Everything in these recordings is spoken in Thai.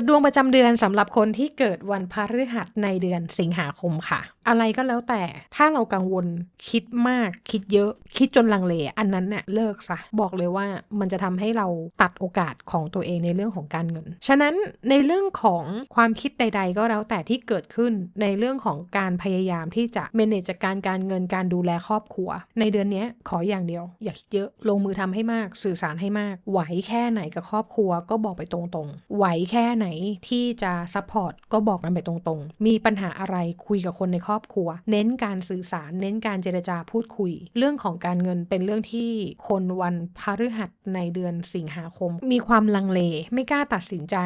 ดดวงประจำเดือนสำหรับคนที่เกิดวันพฤหัสในเดือนสิงหาคมค่ะ อะไรก็แล้วแต่ ถ้าเรากังวลคิดมากคิดเยอะคิดจนลังเล อันนั้นเนี่ยเลิกซะบอกเลยว่ามันจะทำให้เราตัดโอกาสของตัวเองในเรื่องของการเงิน ฉะนั้นในเรื่องของความคิดใด ๆ ก็แล้วแต่ที่เกิดขึ้นในเรื่องของการพยายามที่จะ manage จัดการการเงินการดูแลครอบครัว ในเดือนนี้ขออย่างเดียว อย่าคิดเยอะลงมือทำให้มากสื่อสารให้มาก ไหวแค่ไหนกับครอบครัวก็บอกไปตรงๆ ไหวแค่ไหนที่จะซัพพอร์ตก็บอกกันไปตรงๆ มีปัญหาอะไรคุยกับคนในครอบครัว เน้นการสื่อสาร เน้นการเจรจาพูดคุย เรื่องของการเงินเป็นเรื่องที่คนวันพฤหัสในเดือนสิงหาคม มีความลังเล ไม่กล้าตัดสินใจ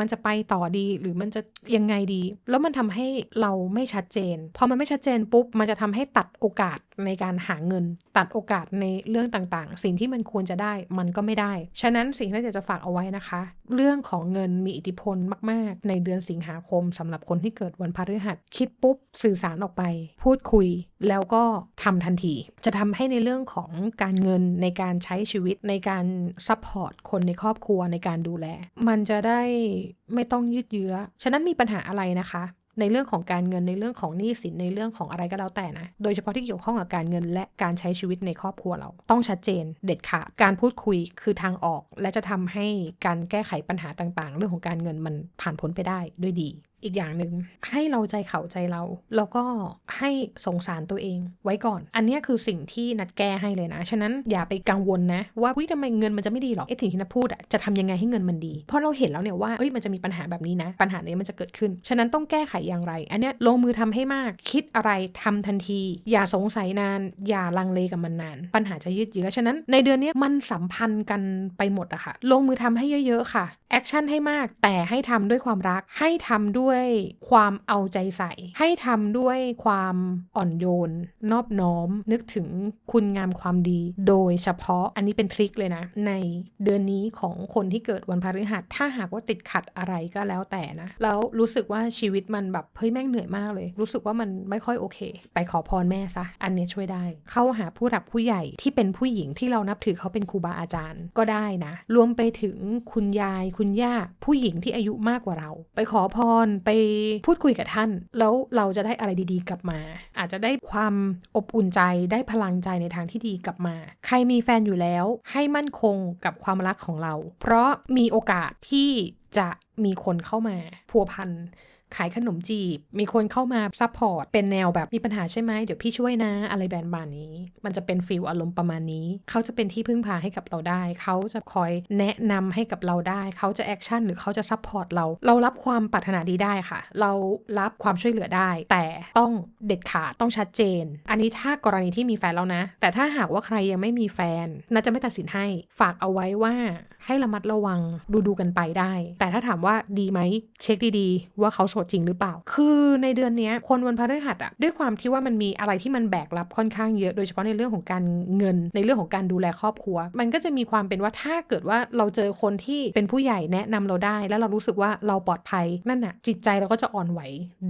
มันจะไปต่อดีหรือมันจะยังไงดี แล้วมันทำให้เราไม่ชัดเจน พอมันไม่ชัดเจนปุ๊บ มันจะทำให้ตัดโอกาสในการหาเงิน ตัดโอกาสในเรื่องต่างๆ สิ่งที่มันควรจะได้มันก็ไม่ได้ ฉะนั้นสิ่งที่อยากจะฝากเอาไว้นะคะ เรื่องของเงินมีอิทธิพลมาก ๆ ในเดือนสิงหาคมสำหรับคนที่เกิดวันพฤหัสคิดปุ๊บสื่อสารออกไป พูดคุยแล้วก็ทำทันที จะทำให้ในเรื่องของการเงินในการใช้ชีวิตในการซัพพอร์ตคนในครอบครัวในการดูแล มันจะได้ไม่ต้องยืดเยื้อ ฉะนั้นมีปัญหาอะไรนะคะ ในเรื่องของการเงินในเรื่องของหนี้สินในเรื่องของอะไรก็แล้วแต่นะ โดยเฉพาะที่เกี่ยวข้องกับการเงินและการใช้ชีวิตในครอบครัวเรา ต้องชัดเจนเด็ดขาดการพูดคุยคือทางออก และจะทำให้การแก้ไขปัญหาต่างๆ เรื่องของการเงินมันผ่านพ้นไปได้ด้วยดี อีกอย่างหนึ่งให้เราใจเขาใจเรา แล้วก็ให้สงสารตัวเองไว้ก่อน อันนี้คือสิ่งที่นัดแก้ให้เลยนะ ฉะนั้นอย่าไปกังวลนะ ว่าวิทำไมเงินมันจะไม่ดีหรอกไอ้สิ่งที่นัดพูดอะจะทำยังไงให้เงินมันดี เพราะเราเห็นแล้วเนี่ยว่าเอ้ยมันจะมีปัญหาแบบนี้นะ ปัญหานี้มันจะเกิดขึ้น ฉะนั้นต้องแก้ไขอย่างไร อันนี้ลงมือทำให้มาก คิดอะไรทำทันที อย่าสงสัยนาน อย่าลังเลกับมันนาน ปัญหาจะยืดเยื้อ ฉะนั้นในเดือนนี้มันสัมพันธ์กันไปหมดอะค่ะ ลงมือทำให้เยอะ ๆ ค่ะ แอคชั่นให้มาก แต่ให้ทำด้วยความรัก ให้ทำด้วยความเอาใจใส่ ให้ทำด้วยความอ่อนโยน นอบน้อม นึกถึงคุณงามความดี โดยเฉพาะอันนี้เป็นทริคเลยนะ ในเดือนนี้ของคนที่เกิดวันพฤหัสถ้าหากว่าติดขัดอะไรก็แล้วแต่นะ แล้วรู้สึกว่าชีวิตมันแบบเฮ้ยแม่งเหนื่อยมากเลย รู้สึกว่ามันไม่ค่อยโอเค ไปขอพรแม่ซะอันนี้ช่วยได้ เข้าหาผู้หลักผู้ใหญ่ที่เป็นผู้หญิงที่เรานับถือเขาเป็นครูบาอาจารย์ ก็ได้นะ รวมไปถึงคุณยายคุณย่าผู้หญิงที่อายุมากกว่าเรา ไปขอพรไปพูดคุยกับท่าน แล้วเราจะได้อะไรดีๆ กลับมา อาจจะได้ความอบอุ่นใจได้พลังใจในทางที่ดีกลับมา ใครมีแฟนอยู่แล้ว ให้มั่นคงกับความรักของเรา เพราะมีโอกาสที่จะมีคนเข้ามาพัวพัน ขายขนมจีบ มีคนเข้ามาซัพพอร์ต เป็นแนวแบบมีปัญหาใช่ไหมเดี๋ยวพี่ช่วยนะ อะไรแบบบานนี้ มันจะเป็นฟิลอารมณ์ประมาณนี้ เขาจะเป็นที่พึ่งพาให้กับเราได้ เขาจะคอยแนะนำให้กับเราได้ เขาจะแอคชั่นหรือเขาจะซัพพอร์ตเรา เรารับความปรารถนาดีได้ค่ะ เรารับความช่วยเหลือได้ แต่ต้องเด็ดขาด ต้องชัดเจน อันนี้ถ้ากรณีที่มีแฟนแล้วนะ แต่ถ้าหากว่าใครยังไม่มีแฟนน่าจะไม่ตัดสินให้ ฝากเอาไว้ว่าให้ระมัดระวังดูดูกันไปได้ แต่ถ้าถามว่าดีไหมเช็คดีๆ ว่าเขาโสดจริงหรือเปล่า คือในเดือนนี้คนวันพฤหัสอะด้วยความที่ว่ามันมีอะไรที่มันแบกรับค่อนข้างเยอะ โดยเฉพาะในเรื่องของการเงิน ในเรื่องของการดูแลครอบครัว มันก็จะมีความเป็นว่าถ้าเกิดว่าเราเจอคนที่เป็นผู้ใหญ่แนะนำเราได้ แล้วเรารู้สึกว่าเราปลอดภัยนั่นอะจิตใจเราก็จะอ่อนไหว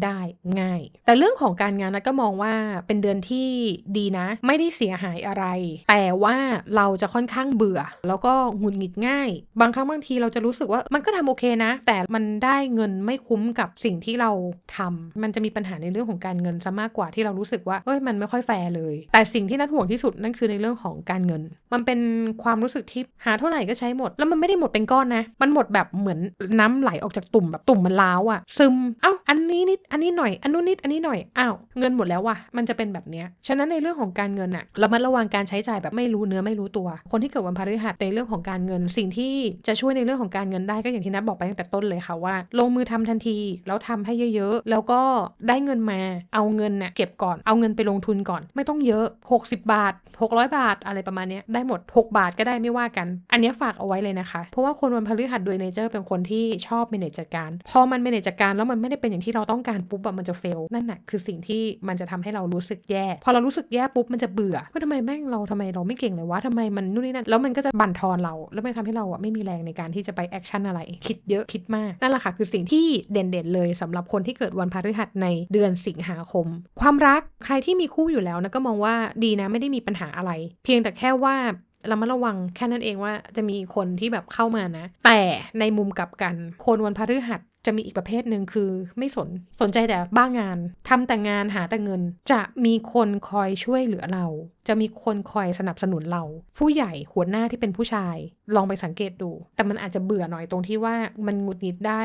ได้ง่าย แต่เรื่องของการงานนะก็มองว่าเป็นเดือนที่ดีนะ ไม่ได้เสียหายอะไร แต่ว่าเราจะค่อนข้างเบื่อ แล้วก็หงุดหงิดง่าย บางครั้งบางทีเราจะรู้สึกว่ามันก็ทำโอเคนะ แต่มันได้เงินไม่คุ้มกับสิ่งที่เราทำมันจะมีปัญหาในเรื่องของการเงินซะมากกว่าที่เรารู้สึกว่าเอ้ยมันไม่ค่อยแฟร์เลย แต่สิ่งที่นัดห่วงที่สุดนั่นคือในเรื่องของการเงิน มันเป็นความรู้สึกที่หาเท่าไหร่ก็ใช้หมด แล้วมันไม่ได้หมดเป็นก้อนนะ มันหมดแบบเหมือนน้ำไหลออกจากตุ่มแบบตุ่มมันล้าวอะซึมเอ้าอันนี้นิดอันนี้หน่อยอันนู้นนิดอันนี้หน่อยอ้าวเงินหมดแล้วว่ะมันจะเป็นแบบเนี้ยฉะนั้นในเรื่องของการเงินอะเระมัดระวังการใช้จ่ายแบบไม่รู้เนื้อไม่รู้ตัว คนที่เกิดวันพฤหัสในเรื่องของการเงิน สิ่งที่จะช่วยในเรื่องของการเงินได้ก็อย่างที่นัทบอกไปตั้งแต่ต้นเลยค่ะว่า ลงมือทำทันทีแล้วททำให้เยอะๆ แล้วก็ได้เงินมา เอาเงินน่ะเก็บก่อน เอาเงินไปลงทุนก่อน ไม่ต้องเยอะ 60 บาท 600 บาท อะไรประมาณนี้ได้หมด 6 บาทก็ได้ไม่ว่ากัน อันนี้ฝากเอาไว้เลยนะคะ เพราะว่าคนวันพฤหัสโดยเนเจอร์เป็นคนที่ชอบเมเนจจัดการ พอมันเมเนจจัดการแล้วมันไม่ได้เป็นอย่างที่เราต้องการปุ๊บอะมันจะเฟล นั่นน่ะคือสิ่งที่มันจะทำให้เรารู้สึกแย่ พอเรารู้สึกแย่ปุ๊บมันจะเบื่อว่าทำไมแม่งเราทำไมเราไม่เก่งเลยวะทำไมมันนู่นนี่นั่นแล้วมันก็จะบั่นทอนเรา แล้วมันทำให้เราอะไม่มีแรงในการที่จะไปแอคชั่นอะไร คิดเยอะคิดมากนั่นแหละค่ะคือสิ่งที่เด่นๆเลยสำหรับคนที่เกิดวันพฤหัสในเดือนสิงหาคม ความรักใครที่มีคู่อยู่แล้วนะก็มองว่าดีนะไม่ได้มีปัญหาอะไร เพียงแต่แค่ว่าเรามาระวังแค่นั้นเองว่าจะมีคนที่แบบเข้ามานะ แต่ในมุมกลับกัน คนวันพฤหัสจะมีอีกประเภทหนึ่งคือไม่สนสนใจแต่บ้างานทำแต่งานหาแต่เงิน จะมีคนคอยช่วยเหลือเรา จะมีคนคอยสนับสนุนเรา ผู้ใหญ่หัวหน้าที่เป็นผู้ชาย ลองไปสังเกตดู แต่มันอาจจะเบื่อหน่อยตรงที่ว่ามันหงุดหงิดได้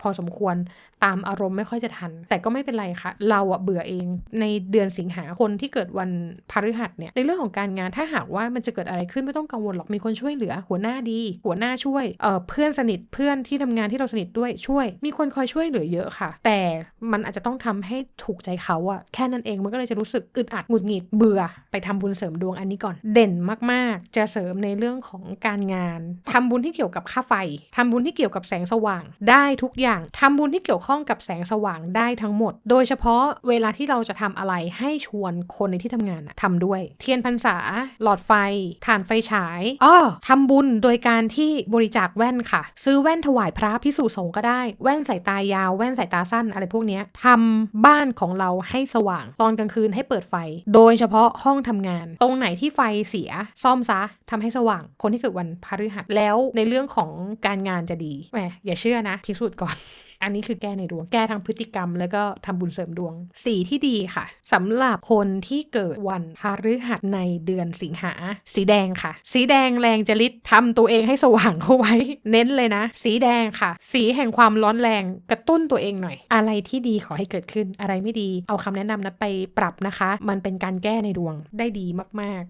พอสมควรตามอารมณ์ไม่ค่อยจะทัน แต่ก็ไม่เป็นไรค่ะ เราอะเบื่อเอง ในเดือนสิงหาคนที่เกิดวันพฤหัสเนี่ยในเรื่องของการงานถ้าหากว่ามันจะเกิดอะไรขึ้นไม่ต้องกังวลหรอกมีคนช่วยเหลือ หัวหน้าดี หัวหน้าช่วยเเพื่อนสนิทเพื่อนที่ทำงานที่เราสนิทด้วยช่วย มีคนคอยช่วยเหลือเยอะค่ะ แต่มันอาจจะต้องทำให้ถูกใจเขาอะแค่นั้นเองมันก็เลยจะรู้สึกอึดอัดหงุดหงิดเบื่อ ไปทำบุญเสริมดวงอันนี้ก่อนเด่นมากๆ จะเสริมในเรื่องของการงานทำบุญที่เกี่ยวกับค่าไฟทำบุญที่เกี่ยวกับแสงสว่างได้ทุกอย่างทำบุญที่เกี่ยวข้องกับแสงสว่างได้ทั้งหมด โดยเฉพาะเวลาที่เราจะทำอะไรให้ชวนคนในที่ทำงานน่ะทำด้วย เทียนพรรษา หลอดไฟถ่านไฟฉายอ้อทำบุญโดยการที่บริจาคแว่นค่ะ ซื้อแว่นถวายพระพิสุสงฆ์ก็ได้ แว่นสายตายาว แว่นสายตาสั้นอะไรพวกเนี้ยทำบ้านของเราให้สว่าง ตอนกลางคืนให้เปิดไฟ โดยเฉพาะห้องทำงาน ตรงไหนที่ไฟเสีย ซ่อมซะทำให้สว่าง คนที่เกิดวันพฤหัสแล้วในเรื่องของการงานจะดีแหมอย่าเชื่อนะ พิสูจน์ก่อน อันนี้คือแก้ในดวงแก้ทางพฤติกรรม แล้วก็ทำบุญเสริมดวง สีที่ดีค่ะสำหรับคนที่เกิดวันพฤหัสในเดือนสิงหา สีแดงค่ะ สีแดงแรงจริตทำตัวเองให้สว่างเข้าไว้ เน้นเลยนะ สีแดงค่ะ สีแห่งความร้อนแรงกระตุ้นตัวเองหน่อย อะไรที่ดีขอให้เกิดขึ้นอะไรไม่ดี เอาคำแนะนำนั้นไปปรับนะคะ มันเป็นการแก้ในดวงได้ดีมาก